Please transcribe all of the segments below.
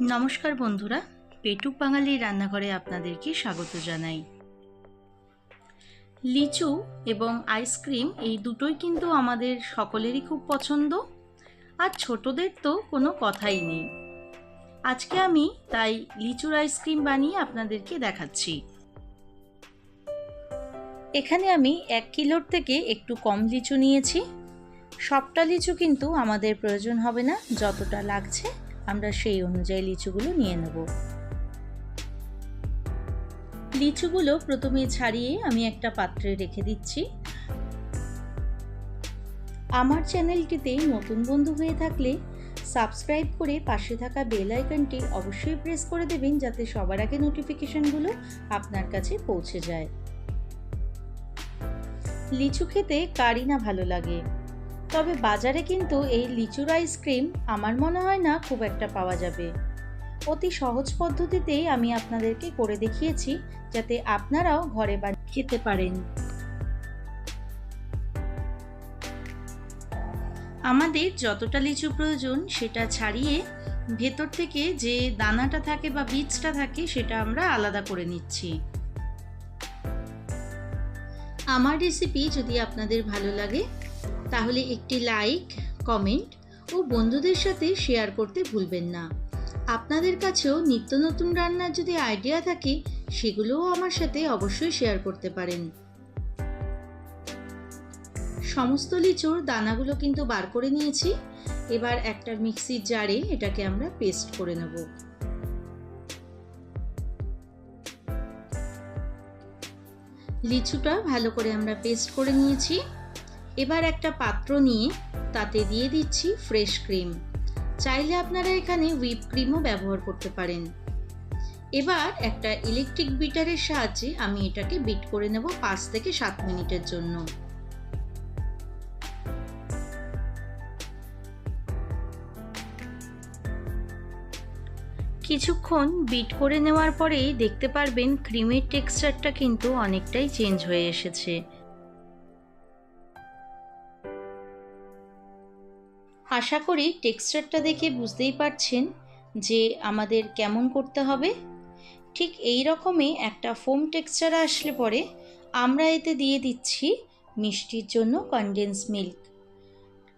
নমস্কার বন্ধুরা, পেটুক বাঙালির রান্নাঘরে আপনাদেরকে স্বাগত জানাই। লিচু এবং আইসক্রিম এই দুটোই কিন্তু আমাদের সকলেরই খুব পছন্দ, আর ছোটদের তো কোনো কথাই নেই। আজকে আমি তাই লিচুর আইসক্রিম বানিয়ে আপনাদেরকে দেখাচ্ছি। এখানে আমি এক কিলোর থেকে একটু কম লিচু নিয়েছি। সবটা লিচু কিন্তু আমাদের প্রয়োজন হবে না, যতটা লাগছে আমরা সেই অনুযায়ী লিচুগুলো নিয়ে নেব। লিচুগুলো প্রথমে ছাড়িয়ে আমি একটা পাত্রে রেখে দিচ্ছি। আমার চ্যানেলটিতে নতুন বন্ধু হয়ে থাকলে সাবস্ক্রাইব করে পাশে থাকা বেল আইকনটি অবশ্যই প্রেস করে দেবেন যাতে সবার আগে নোটিফিকেশনগুলো আপনার কাছে পৌঁছে যায়। লিচু খেতে কারই না ভালো লাগে। তবে বাজারে কিন্তু এই লিচুর আইসক্রিম আমার মনে হয় না খুব একটা পাওয়া যাবে। অতি সহজ পদ্ধতিতেই আমি আপনাদেরকে করে দেখিয়েছি যাতে আপনারাও ঘরে বানিয়ে খেতে পারেন। আমাদের যতটা লিচু প্রয়োজন সেটা ছাড়িয়ে ভেতর থেকে যে দানাটা থাকে বা বীজটা থাকে সেটা আমরা আলাদা করে নিচ্ছি। আমার রেসিপি যদি আপনাদের ভালো লাগে তাহলে একটি লাইক কমেন্ট ও বন্ধুদের সাথে শেয়ার করতে ভুলবেন না। আপনাদের কাছেও নিত্য নতুন রান্নার যদি আইডিয়া থাকে, সেগুলোও আমার সাথে অবশ্যই শেয়ার করতে পারেন। সমস্ত লিচুর দানাগুলো কিন্তু বার করে নিয়েছি। এবার একটা মিক্সির জারে এটাকে আমরা পেস্ট করে নেব। লিচুটা ভালো করে আমরা পেস্ট করে নিয়েছি। এবার একটা পাত্র নিয়ে তাতে দিয়ে দিচ্ছি ফ্রেশ ক্রিম। চাইলে আপনারা এখানে হুইপ ক্রিমও ব্যবহার করতে পারেন। এবার একটা ইলেকট্রিক বিটারের সাহায্যে আমি এটাকে বিট করে নেব পাঁচ থেকে সাত মিনিটের জন্য। কিছুক্ষণ বিট করে নেওয়ার পরেই দেখতে পারবেন ক্রিমের টেক্সচারটা কিন্তু অনেকটাই চেঞ্জ হয়ে এসেছে। আশা করি টেক্সচারটা দেখে বুঝতেই পারছেন যে আমাদের কেমন করতে হবে। ঠিক এই রকমই একটা ফোম টেক্সচার আসলে পরে আমরা এতে দিয়ে দিচ্ছি মিষ্টির জন্য কনডেন্স মিল্ক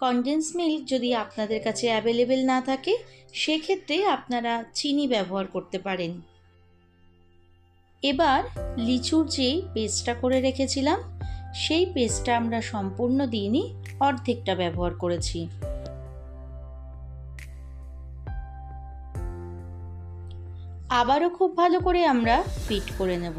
কনডেন্স মিল্ক যদি আপনাদের কাছে অ্যাভেলেবেল না থাকে, সেক্ষেত্রে আপনারা চিনি ব্যবহার করতে পারেন। এবার লিচুর যে পেস্টটা করে রেখেছিলাম, সেই পেস্টটা আমরা সম্পূর্ণ দিইনি অর্ধেকটা ব্যবহার করেছি। আবারও খুব ভালো করে আমরা ফিট করে নেব।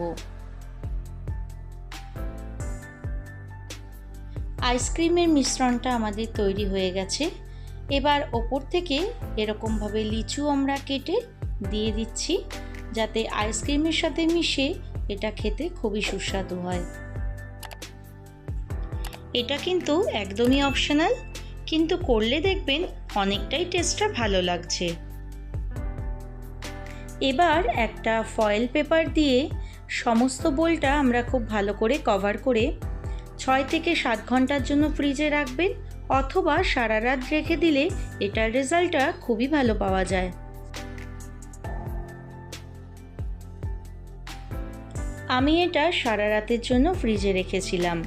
আইসক্রিমের মিশ্রণটা আমাদের তৈরি হয়ে গেছে। এবার ওপর থেকে এরকমভাবে লিচু আমরা কেটে দিয়ে দিচ্ছি, যাতে আইসক্রিমের সাথে মিশে এটা খেতে খুবই সুস্বাদু হয়। এটা কিন্তু একদমই অপশনাল কিন্তু করলে দেখবেন অনেকটাই টেস্টটা ভালো লাগছে। এবার একটা ফয়েল পেপার দিয়ে সমস্ত বোলটা আমরা খুব ভালো করে কভার করে ছয় থেকে সাত ঘণ্টার জন্য ফ্রিজে রাখবেন অথবা সারা রাত রেখে দিলে এটার রেজাল্টটা খুবই ভালো পাওয়া যায়। আমি এটা সারা রাতের জন্য ফ্রিজে রেখেছিলাম।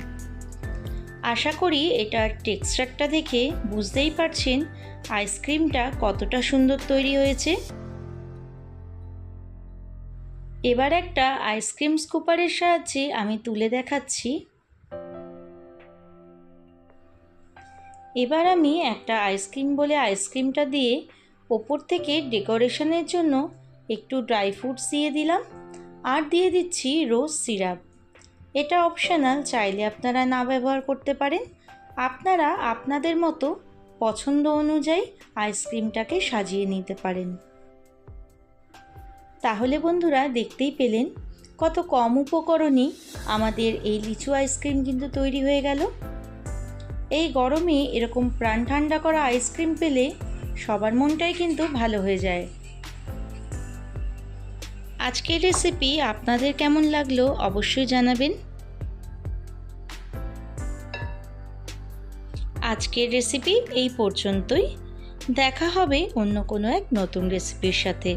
আশা করি এটার টেক্সচারটা দেখে বুঝতেই পারছেন আইসক্রিমটা কতটা সুন্দর তৈরি হয়েছে। এবার একটা আইসক্রিম স্কুপারের সাহায্যে আমি তুলে দেখাচ্ছি। এবার আমি একটা আইসক্রিম বলে আইসক্রিমটা দিয়ে ওপর থেকে ডেকোরেশনের জন্য একটু ড্রাই ফ্রুটস দিয়ে দিলাম আর দিয়ে দিচ্ছি রোজ সিরাপ। এটা অপশনাল, চাইলে আপনারা না ব্যবহার করতে পারেন। আপনারা আপনাদের মতো পছন্দ অনুযায়ী আইসক্রিমটাকে সাজিয়ে নিতে পারেন। তাহলে বন্ধুরা দেখতেই পেলেন কত কম উপকরণই আমাদের এই লিচু আইসক্রিম কিন্তু তৈরি হয়ে গেল। এই গরমে এরকম প্রাণ ঠান্ডা করা আইসক্রিম পেলে সবার মনটাই কিন্তু ভালো হয়ে যায়। আজকের রেসিপি আপনাদের কেমন লাগল অবশ্যই জানাবেন। আজকের রেসিপি এই পর্যন্তই। দেখা হবে অন্য কোনো এক নতুন রেসিপির সাথে।